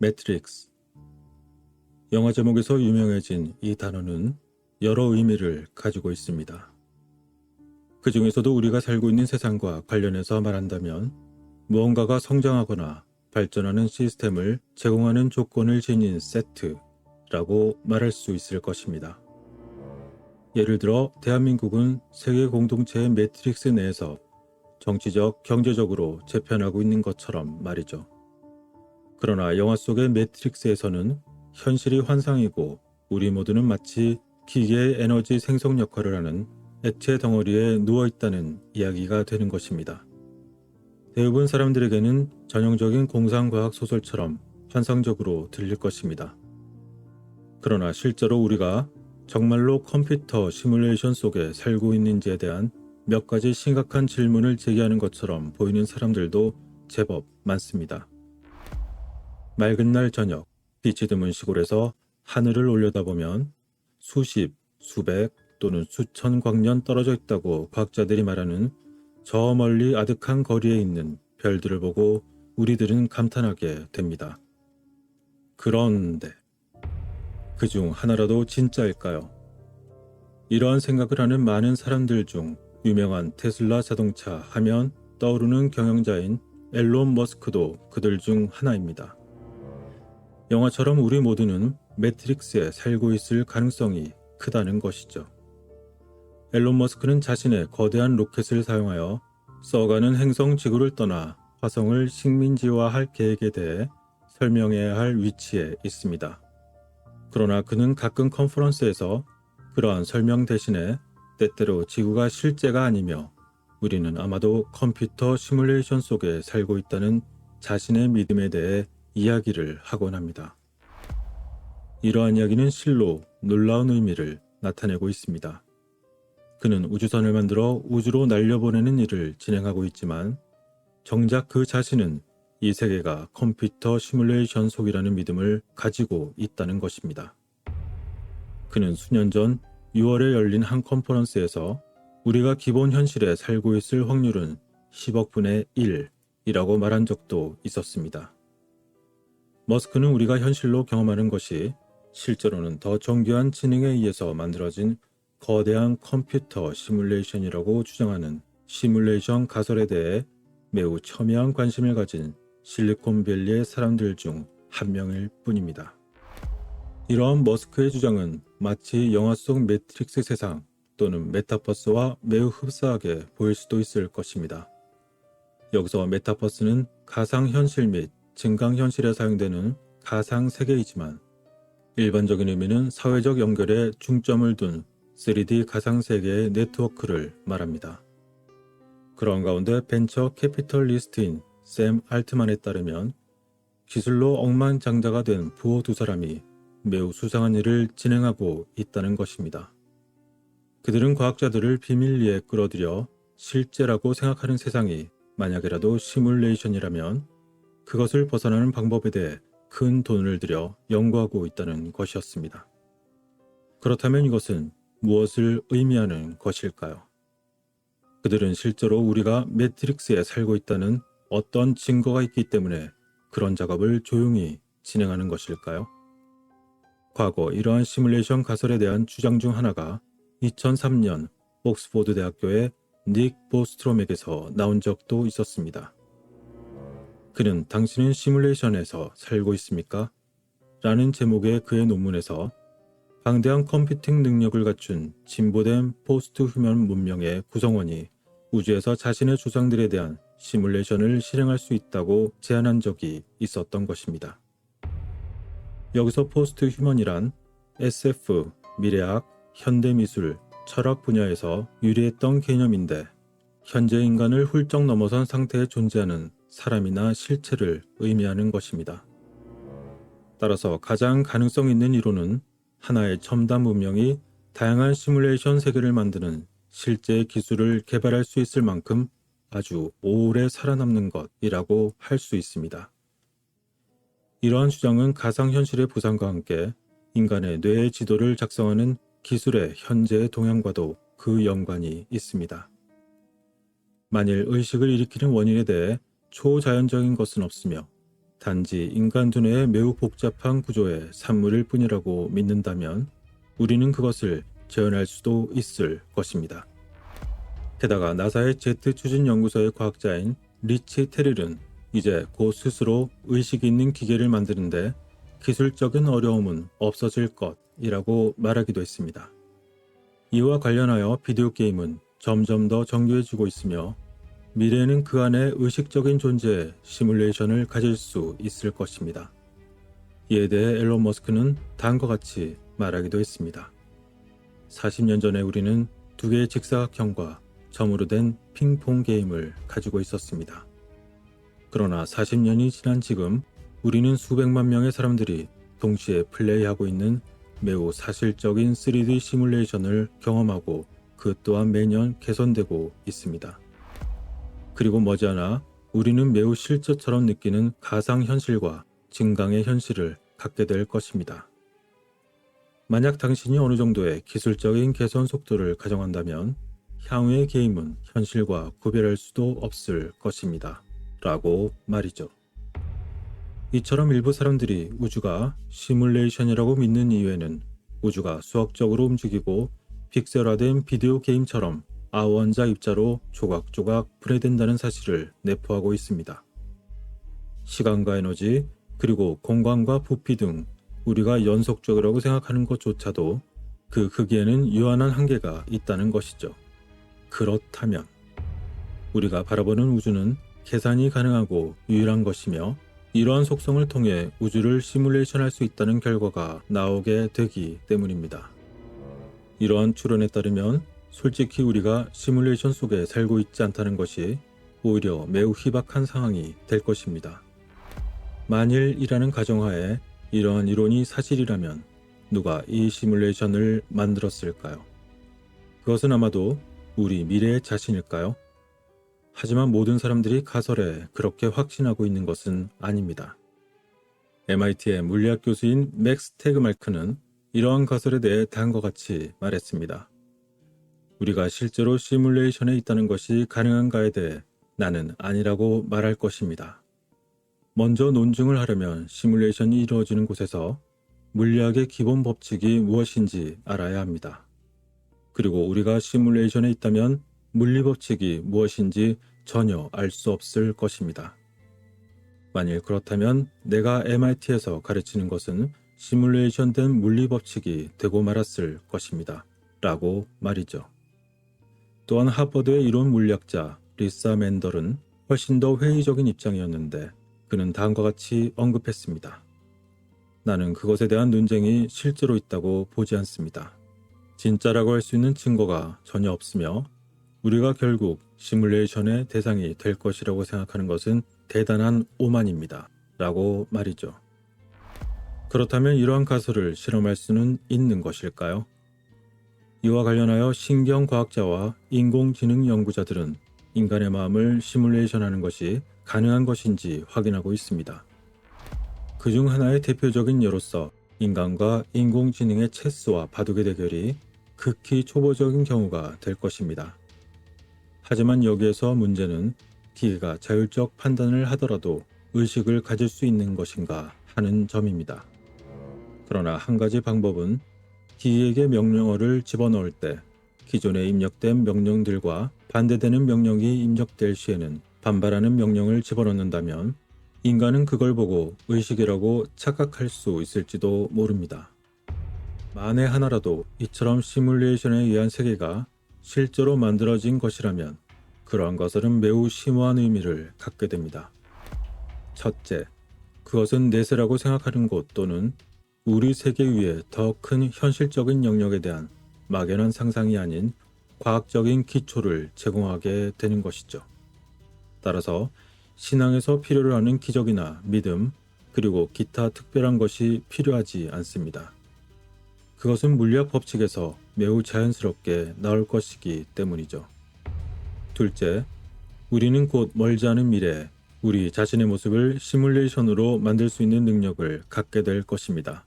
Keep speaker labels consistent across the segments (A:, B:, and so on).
A: 매트릭스. 영화 제목에서 유명해진 이 단어는 여러 의미를 가지고 있습니다. 그 중에서도 우리가 살고 있는 세상과 관련해서 말한다면 무언가가 성장하거나 발전하는 시스템을 제공하는 조건을 지닌 세트라고 말할 수 있을 것입니다. 예를 들어 대한민국은 세계 공동체의 매트릭스 내에서 정치적, 경제적으로 재편하고 있는 것처럼 말이죠. 그러나 영화 속의 매트릭스에서는 현실이 환상이고 우리 모두는 마치 기계의 에너지 생성 역할을 하는 액체 덩어리에 누워있다는 이야기가 되는 것입니다. 대부분 사람들에게는 전형적인 공상과학 소설처럼 환상적으로 들릴 것입니다. 그러나 실제로 우리가 정말로 컴퓨터 시뮬레이션 속에 살고 있는지에 대한 몇 가지 심각한 질문을 제기하는 것처럼 보이는 사람들도 제법 많습니다. 맑은 날 저녁 빛이 드문 시골에서 하늘을 올려다보면 수십, 수백 또는 수천 광년 떨어져 있다고 과학자들이 말하는 저 멀리 아득한 거리에 있는 별들을 보고 우리들은 감탄하게 됩니다. 그런데 그 중 하나라도 진짜일까요? 이러한 생각을 하는 많은 사람들 중 유명한 테슬라 자동차 하면 떠오르는 경영자인 앨론 머스크도 그들 중 하나입니다. 영화처럼 우리 모두는 매트릭스에 살고 있을 가능성이 크다는 것이죠. 앨런 머스크는 자신의 거대한 로켓을 사용하여 써가는 행성 지구를 떠나 화성을 식민지화할 계획에 대해 설명해야 할 위치에 있습니다. 그러나 그는 가끔 컨퍼런스에서 그러한 설명 대신에 때때로 지구가 실제가 아니며 우리는 아마도 컴퓨터 시뮬레이션 속에 살고 있다는 자신의 믿음에 대해 이야기를 하곤 합니다. 이러한 이야기는 실로 놀라운 의미를 나타내고 있습니다. 그는 우주선을 만들어 우주로 날려보내는 일을 진행하고 있지만 정작 그 자신은 이 세계가 컴퓨터 시뮬레이션 속이라는 믿음을 가지고 있다는 것입니다. 그는 수년 전 6월에 열린 한 컨퍼런스에서 우리가 기본 현실에 살고 있을 확률은 10억분의 1이라고 말한 적도 있었습니다. 머스크는 우리가 현실로 경험하는 것이 실제로는 더 정교한 지능에 의해서 만들어진 거대한 컴퓨터 시뮬레이션이라고 주장하는 시뮬레이션 가설에 대해 매우 첨예한 관심을 가진 실리콘밸리의 사람들 중 한 명일 뿐입니다. 이러한 머스크의 주장은 마치 영화 속 매트릭스 세상 또는 메타버스와 매우 흡사하게 보일 수도 있을 것입니다. 여기서 메타버스는 가상현실 및 증강현실에 사용되는 가상세계이지만 일반적인 의미는 사회적 연결에 중점을 둔 3D 가상세계의 네트워크를 말합니다. 그런 가운데 벤처 캐피털리스트인 샘 알트만에 따르면 기술로 억만장자가 된 부호 두 사람이 매우 수상한 일을 진행하고 있다는 것입니다. 그들은 과학자들을 비밀리에 끌어들여 실제라고 생각하는 세상이 만약에라도 시뮬레이션이라면 그것을 벗어나는 방법에 대해 큰 돈을 들여 연구하고 있다는 것이었습니다. 그렇다면 이것은 무엇을 의미하는 것일까요? 그들은 실제로 우리가 매트릭스에 살고 있다는 어떤 증거가 있기 때문에 그런 작업을 조용히 진행하는 것일까요? 과거 이러한 시뮬레이션 가설에 대한 주장 중 하나가 2003년 옥스포드 대학교의 닉 보스트롬에게서 나온 적도 있었습니다. 그는 당신은 시뮬레이션에서 살고 있습니까? 라는 제목의 그의 논문에서 방대한 컴퓨팅 능력을 갖춘 진보된 포스트 휴면 문명의 구성원이 우주에서 자신의 조상들에 대한 시뮬레이션을 실행할 수 있다고 제안한 적이 있었던 것입니다. 여기서 포스트 휴먼이란 SF, 미래학, 현대미술, 철학 분야에서 유리했던 개념인데 현재 인간을 훌쩍 넘어선 상태에 존재하는 사람이나 실체를 의미하는 것입니다. 따라서 가장 가능성 있는 이론은 하나의 첨단 문명이 다양한 시뮬레이션 세계를 만드는 실제 기술을 개발할 수 있을 만큼 아주 오래 살아남는 것이라고 할 수 있습니다. 이러한 주장은 가상현실의 부상과 함께 인간의 뇌의 지도를 작성하는 기술의 현재 동향과도 그 연관이 있습니다. 만일 의식을 일으키는 원인에 대해 초자연적인 것은 없으며 단지 인간 두뇌의 매우 복잡한 구조의 산물일 뿐이라고 믿는다면 우리는 그것을 재현할 수도 있을 것입니다. 게다가 나사의 제트 추진 연구소의 과학자인 리치 테릴은 이제 곧 스스로 의식 이 있는 기계를 만드는데 기술적인 어려움은 없어질 것이라고 말하기도 했습니다. 이와 관련하여 비디오 게임은 점점 더 정교해지고 있으며 미래는 그 안에 의식적인 존재, 시뮬레이션을 가질 수 있을 것입니다. 이에 대해 앨런 머스크는 다음과 같이 말하기도 했습니다. 40년 전에 우리는 두 개의 직사각형과 점으로 된 핑퐁 게임을 가지고 있었습니다. 그러나 40년이 지난 지금 우리는 수백만 명의 사람들이 동시에 플레이하고 있는 매우 사실적인 3D 시뮬레이션을 경험하고 그 또한 매년 개선되고 있습니다. 그리고 머지않아 우리는 매우 실제처럼 느끼는 가상현실과 증강의 현실을 갖게 될 것입니다. 만약 당신이 어느 정도의 기술적인 개선 속도를 가정한다면 향후의 게임은 현실과 구별할 수도 없을 것입니다. 라고 말이죠. 이처럼 일부 사람들이 우주가 시뮬레이션이라고 믿는 이유에는 우주가 수학적으로 움직이고 픽셀화된 비디오 게임처럼 아원자 입자로 조각조각 분해된다는 사실을 내포하고 있습니다. 시간과 에너지, 그리고 공간과 부피 등 우리가 연속적이라고 생각하는 것조차도 그 크기에는 유한한 한계가 있다는 것이죠. 그렇다면 우리가 바라보는 우주는 계산이 가능하고 유일한 것이며 이러한 속성을 통해 우주를 시뮬레이션할 수 있다는 결과가 나오게 되기 때문입니다. 이러한 추론에 따르면 솔직히 우리가 시뮬레이션 속에 살고 있지 않다는 것이 오히려 매우 희박한 상황이 될 것입니다. 만일이라는 가정하에 이러한 이론이 사실이라면 누가 이 시뮬레이션을 만들었을까요? 그것은 아마도 우리 미래의 자신일까요? 하지만 모든 사람들이 가설에 그렇게 확신하고 있는 것은 아닙니다. MIT의 물리학 교수인 맥스 테그말크는 이러한 가설에 대해 다음과 같이 말했습니다. 우리가 실제로 시뮬레이션에 있다는 것이 가능한가에 대해 나는 아니라고 말할 것입니다. 먼저 논증을 하려면 시뮬레이션이 이루어지는 곳에서 물리학의 기본 법칙이 무엇인지 알아야 합니다. 그리고 우리가 시뮬레이션에 있다면 물리 법칙이 무엇인지 전혀 알 수 없을 것입니다. 만일 그렇다면 내가 MIT에서 가르치는 것은 시뮬레이션 된 물리 법칙이 되고 말았을 것입니다. 라고 말이죠. 또한 하버드의 이론 물리학자 리사 맨덜은 훨씬 더 회의적인 입장이었는데 그는 다음과 같이 언급했습니다. 나는 그것에 대한 논쟁이 실제로 있다고 보지 않습니다. 진짜라고 할 수 있는 증거가 전혀 없으며 우리가 결국 시뮬레이션의 대상이 될 것이라고 생각하는 것은 대단한 오만입니다. 라고 말이죠. 그렇다면 이러한 가설을 실험할 수는 있는 것일까요? 이와 관련하여 신경과학자와 인공지능 연구자들은 인간의 마음을 시뮬레이션하는 것이 가능한 것인지 확인하고 있습니다. 그 중 하나의 대표적인 예로서 인간과 인공지능의 체스와 바둑의 대결이 극히 초보적인 경우가 될 것입니다. 하지만 여기에서 문제는 기계가 자율적 판단을 하더라도 의식을 가질 수 있는 것인가 하는 점입니다. 그러나 한 가지 방법은 기에게 명령어를 집어넣을 때 기존에 입력된 명령들과 반대되는 명령이 입력될 시에는 반발하는 명령을 집어넣는다면 인간은 그걸 보고 의식이라고 착각할 수 있을지도 모릅니다. 만에 하나라도 이처럼 시뮬레이션에 의한 세계가 실제로 만들어진 것이라면 그러한 것은 매우 심오한 의미를 갖게 됩니다. 첫째, 그것은 내세라고 생각하는 것 또는 우리 세계 위에 더 큰 현실적인 영역에 대한 막연한 상상이 아닌 과학적인 기초를 제공하게 되는 것이죠. 따라서 신앙에서 필요로 하는 기적이나 믿음, 그리고 기타 특별한 것이 필요하지 않습니다. 그것은 물리학 법칙에서 매우 자연스럽게 나올 것이기 때문이죠. 둘째, 우리는 곧 멀지 않은 미래에 우리 자신의 모습을 시뮬레이션으로 만들 수 있는 능력을 갖게 될 것입니다.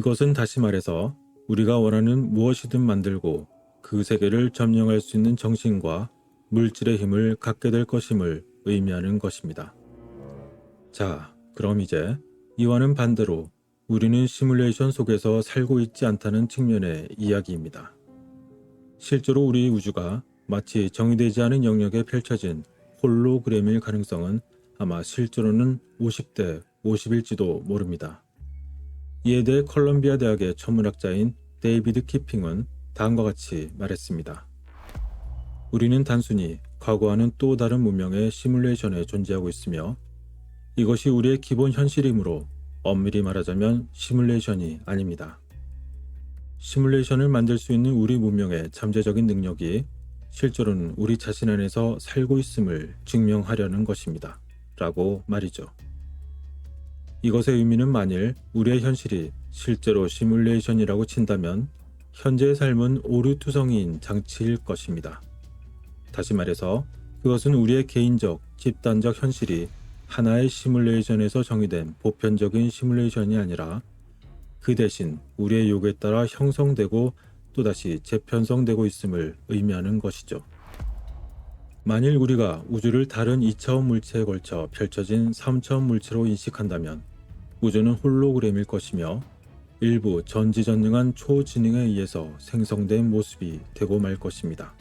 A: 이것은 다시 말해서 우리가 원하는 무엇이든 만들고 그 세계를 점령할 수 있는 정신과 물질의 힘을 갖게 될 것임을 의미하는 것입니다. 자, 그럼 이제 이와는 반대로 우리는 시뮬레이션 속에서 살고 있지 않다는 측면의 이야기입니다. 실제로 우리 우주가 마치 정의되지 않은 영역에 펼쳐진 홀로그램일 가능성은 아마 실제로는 50대 50일지도 모릅니다. 이에 대해 컬럼비아 대학의 천문학자인 데이비드 키핑은 다음과 같이 말했습니다. 우리는 단순히 과거와는 또 다른 문명의 시뮬레이션에 존재하고 있으며 이것이 우리의 기본 현실이므로 엄밀히 말하자면 시뮬레이션이 아닙니다. 시뮬레이션을 만들 수 있는 우리 문명의 잠재적인 능력이 실제로는 우리 자신 안에서 살고 있음을 증명하려는 것입니다. 라고 말이죠. 이것의 의미는 만일 우리의 현실이 실제로 시뮬레이션이라고 친다면 현재의 삶은 오류투성이인 장치일 것입니다. 다시 말해서 그것은 우리의 개인적, 집단적 현실이 하나의 시뮬레이션에서 정의된 보편적인 시뮬레이션이 아니라 그 대신 우리의 욕에 따라 형성되고 또다시 재편성되고 있음을 의미하는 것이죠. 만일 우리가 우주를 다른 2차원 물체에 걸쳐 펼쳐진 3차원 물체로 인식한다면 우주는 홀로그램일 것이며 일부 전지전능한 초지능에 의해서 생성된 모습이 되고 말 것입니다.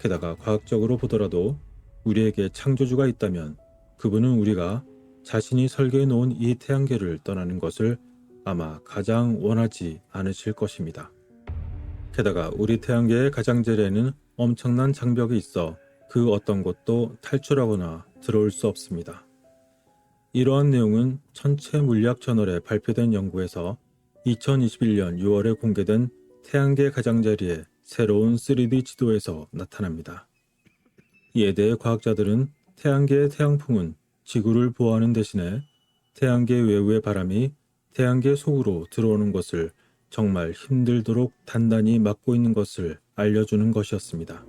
A: 게다가 과학적으로 보더라도 우리에게 창조주가 있다면 그분은 우리가 자신이 설계해 놓은 이 태양계를 떠나는 것을 아마 가장 원하지 않으실 것입니다. 게다가 우리 태양계의 가장자리에는 엄청난 장벽이 있어 그 어떤 곳도 탈출하거나 들어올 수 없습니다. 이러한 내용은 천체 물리학 저널에 발표된 연구에서 2021년 6월에 공개된 태양계 가장자리의 새로운 3D 지도에서 나타납니다. 이에 대해 과학자들은 태양계의 태양풍은 지구를 보호하는 대신에 태양계 외부의 바람이 태양계 속으로 들어오는 것을 정말 힘들도록 단단히 막고 있는 것을 알려주는 것이었습니다.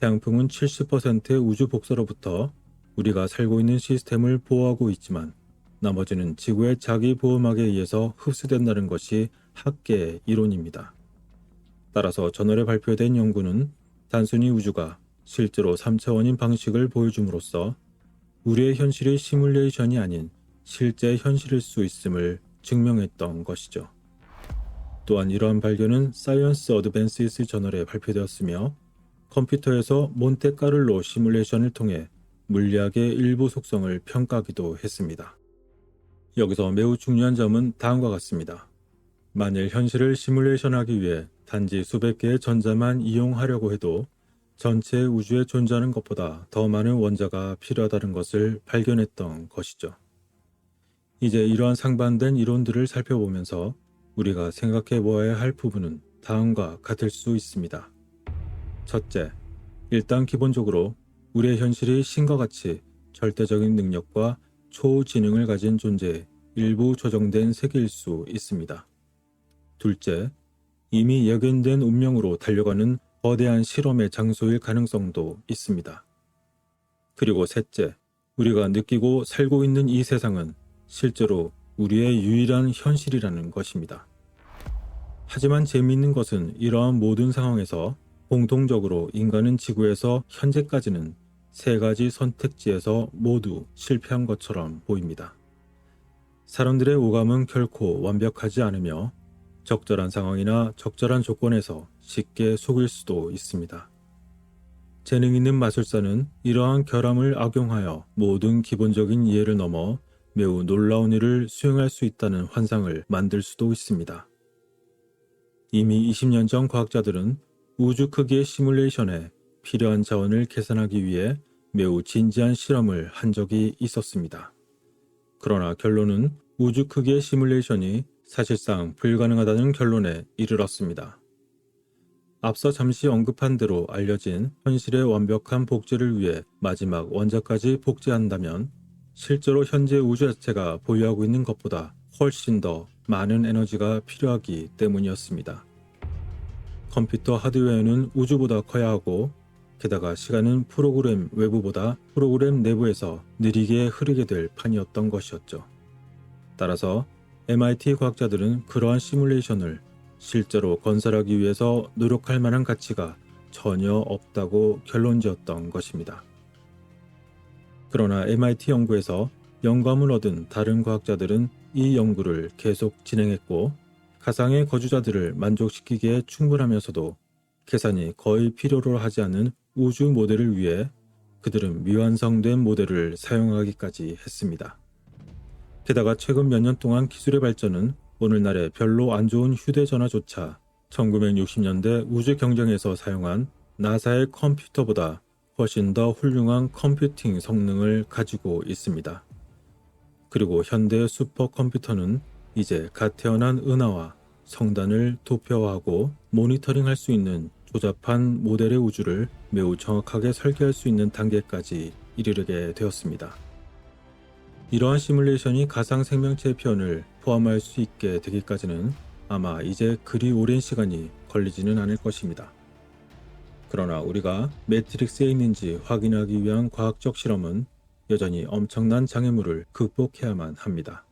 A: 태양풍은 70%의 우주 복사로부터 우리가 살고 있는 시스템을 보호하고 있지만 나머지는 지구의 자기 보호막에 의해서 흡수된다는 것이 학계의 이론입니다. 따라서 전월에 발표된 연구는 단순히 우주가 실제로 3차원인 방식을 보여줌으로써 우리의 현실이 시뮬레이션이 아닌 실제 현실일 수 있음을 증명했던 것이죠. 또한 이러한 발견은 사이언스 어드밴시스 저널에 발표되었으며 컴퓨터에서 몬테카를로 시뮬레이션을 통해 물리학의 일부 속성을 평가하기도 했습니다. 여기서 매우 중요한 점은 다음과 같습니다. 만일 현실을 시뮬레이션하기 위해 단지 수백 개의 전자만 이용하려고 해도 전체 우주에 존재하는 것보다 더 많은 원자가 필요하다는 것을 발견했던 것이죠. 이제 이러한 상반된 이론들을 살펴보면서 우리가 생각해 보아야 할 부분은 다음과 같을 수 있습니다. 첫째, 일단 기본적으로 우리의 현실이 신과 같이 절대적인 능력과 초지능을 가진 존재에 일부 조정된 세계일 수 있습니다. 둘째, 이미 예견된 운명으로 달려가는 거대한 실험의 장소일 가능성도 있습니다. 그리고 셋째, 우리가 느끼고 살고 있는 이 세상은 실제로 우리의 유일한 현실이라는 것입니다. 하지만 재미있는 것은 이러한 모든 상황에서 공통적으로 인간은 지구에서 현재까지는 세 가지 선택지에서 모두 실패한 것처럼 보입니다. 사람들의 오감은 결코 완벽하지 않으며 적절한 상황이나 적절한 조건에서 쉽게 속일 수도 있습니다. 재능 있는 마술사는 이러한 결함을 악용하여 모든 기본적인 이해를 넘어 매우 놀라운 일을 수행할 수 있다는 환상을 만들 수도 있습니다. 이미 20년 전 과학자들은 우주 크기의 시뮬레이션에 필요한 자원을 계산하기 위해 매우 진지한 실험을 한 적이 있었습니다. 그러나 결론은 우주 크기의 시뮬레이션이 사실상 불가능하다는 결론에 이르렀습니다. 앞서 잠시 언급한 대로 알려진 현실의 완벽한 복제를 위해 마지막 원자까지 복제한다면 실제로 현재 우주 자체가 보유하고 있는 것보다 훨씬 더 많은 에너지가 필요하기 때문이었습니다. 컴퓨터 하드웨어는 우주보다 커야 하고 게다가 시간은 프로그램 외부보다 프로그램 내부에서 느리게 흐르게 될 판이었던 것이었죠. 따라서 MIT 과학자들은 그러한 시뮬레이션을 실제로 건설하기 위해서 노력할 만한 가치가 전혀 없다고 결론지었던 것입니다. 그러나 MIT 연구에서 영감을 얻은 다른 과학자들은 이 연구를 계속 진행했고 가상의 거주자들을 만족시키기에 충분하면서도 계산이 거의 필요로 하지 않은 우주 모델을 위해 그들은 미완성된 모델을 사용하기까지 했습니다. 게다가 최근 몇 년 동안 기술의 발전은 오늘날의 별로 안 좋은 휴대전화조차 1960년대 우주 경쟁에서 사용한 나사의 컴퓨터보다 훨씬 더 훌륭한 컴퓨팅 성능을 가지고 있습니다. 그리고 현대 슈퍼컴퓨터는 이제 갓 태어난 은하와 성단을 도표화하고 모니터링할 수 있는 조잡한 모델의 우주를 매우 정확하게 설계할 수 있는 단계까지 이르르게 되었습니다. 이러한 시뮬레이션이 가상 생명체의 표현을 포함할 수 있게 되기까지는 아마 이제 그리 오랜 시간이 걸리지는 않을 것입니다. 그러나 우리가 매트릭스에 있는지 확인하기 위한 과학적 실험은 여전히 엄청난 장애물을 극복해야만 합니다.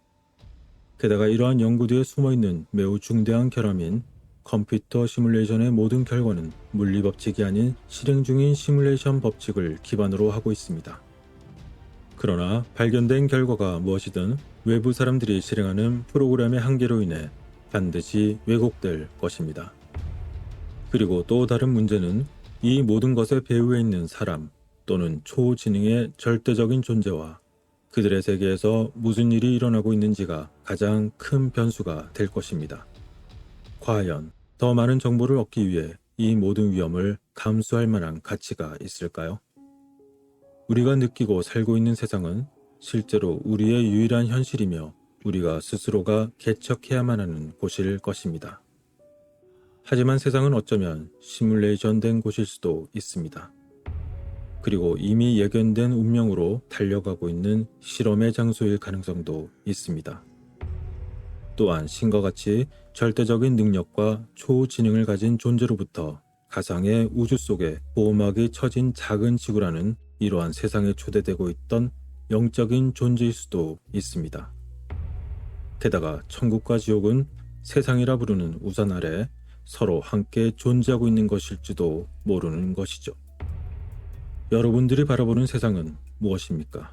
A: 게다가 이러한 연구 뒤에 숨어 있는 매우 중대한 결함인 컴퓨터 시뮬레이션의 모든 결과는 물리 법칙이 아닌 실행 중인 시뮬레이션 법칙을 기반으로 하고 있습니다. 그러나 발견된 결과가 무엇이든 외부 사람들이 실행하는 프로그램의 한계로 인해 반드시 왜곡될 것입니다. 그리고 또 다른 문제는 이 모든 것의 배후에 있는 사람 또는 초지능의 절대적인 존재와 그들의 세계에서 무슨 일이 일어나고 있는지가 가장 큰 변수가 될 것입니다. 과연 더 많은 정보를 얻기 위해 이 모든 위험을 감수할 만한 가치가 있을까요? 우리가 느끼고 살고 있는 세상은 실제로 우리의 유일한 현실이며 우리가 스스로가 개척해야만 하는 곳일 것입니다. 하지만 세상은 어쩌면 시뮬레이션 된 곳일 수도 있습니다. 그리고 이미 예견된 운명으로 달려가고 있는 실험의 장소일 가능성도 있습니다. 또한 신과 같이 절대적인 능력과 초지능을 가진 존재로부터 가상의 우주 속에 보호막이 처진 작은 지구라는 이러한 세상에 초대되고 있던 영적인 존재일 수도 있습니다. 게다가 천국과 지옥은 세상이라 부르는 우산 아래 서로 함께 존재하고 있는 것일지도 모르는 것이죠. 여러분들이 바라보는 세상은 무엇입니까?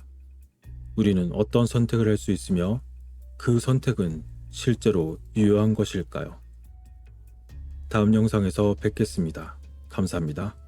A: 우리는 어떤 선택을 할 수 있으며 그 선택은 실제로 유효한 것일까요? 다음 영상에서 뵙겠습니다. 감사합니다.